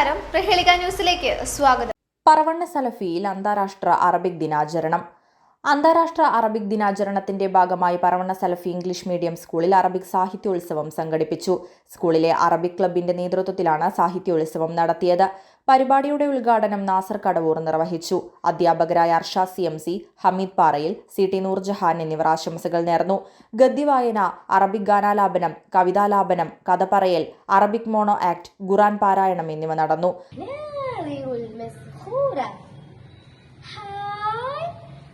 നമസ്കാരം. പ്രഹേളിക ന്യൂസിലേക്ക് സ്വാഗതം. പറവണ്ണ സലഫിയിൽ അന്താരാഷ്ട്ര അറബിക് ദിനാചരണം. അന്താരാഷ്ട്ര അറബിക് ദിനാചരണത്തിന്റെ ഭാഗമായി പറവണ്ണ സലഫി ഇംഗ്ലീഷ് മീഡിയം സ്കൂളിൽ അറബിക് സാഹിത്യോത്സവം സംഘടിപ്പിച്ചു. സ്കൂളിലെ അറബിക് ക്ലബിന്റെ നേതൃത്വത്തിലാണ് സാഹിത്യോത്സവം നടത്തിയത്. പരിപാടിയുടെ ഉദ്ഘാടനം നാസർ കടവൂർ നിർവഹിച്ചു അധ്യാപകരായ Arsha C M C Hameed Parayil C T Nurjahan എന്നിവർ ആശംസകൾ നേർന്നു ഗദ്യവായന അറബിക് ഗാനാലാപനം കവിതാലാപനം കഥ പറയൽ അറബിക് മോണോ ആക്ട് ഖുറാൻ പാരായണം എന്നിവ നടന്നു ناري المسخورة هاي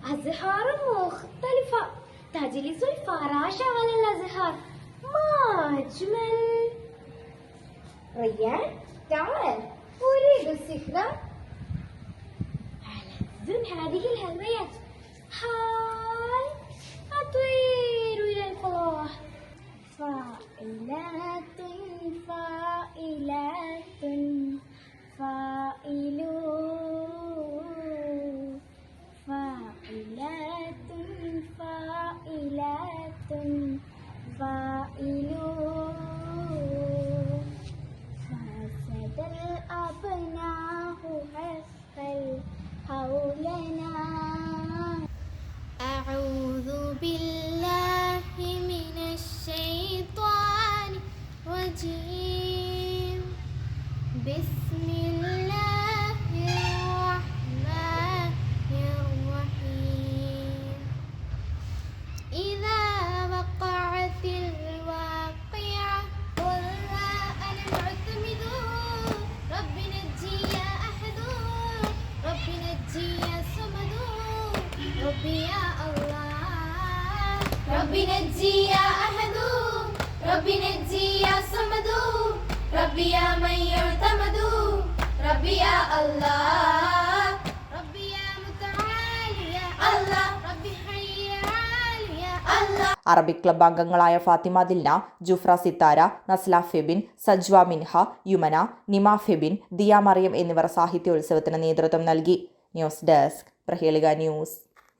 أزهار مختلفة تجلس الفراشة على الأزهار ما أجمل ريان تعال الصخرة على أذن هذه الهوايات هاي الطير يلقاه فائلات فائلات فائلون. فائلات فائلات فائلون. فسد الأبناء ربي يا الله رب نجي يا أحد رب نجي يا صمد ربي يا من يعتمد ربي يا الله ربي يا متعال يا الله ربي حي يا عالي يا الله അറബിക് ക്ലബ് അംഗങ്ങളായ ഫാത്തിമ ദിൽന ജുഫ്ര സിത്താര നസ്ല ഫെബിൻ സജ്വ മിൻഹ യുമന നിമ ഫെബിൻ ദിയ മറിയം എന്നിവർ സാഹിത്യോത്സവത്തിന് നേതൃത്വം നൽകി ന്യൂസ് ഡെസ്ക് പ്രഹേളിക ന്യൂസ്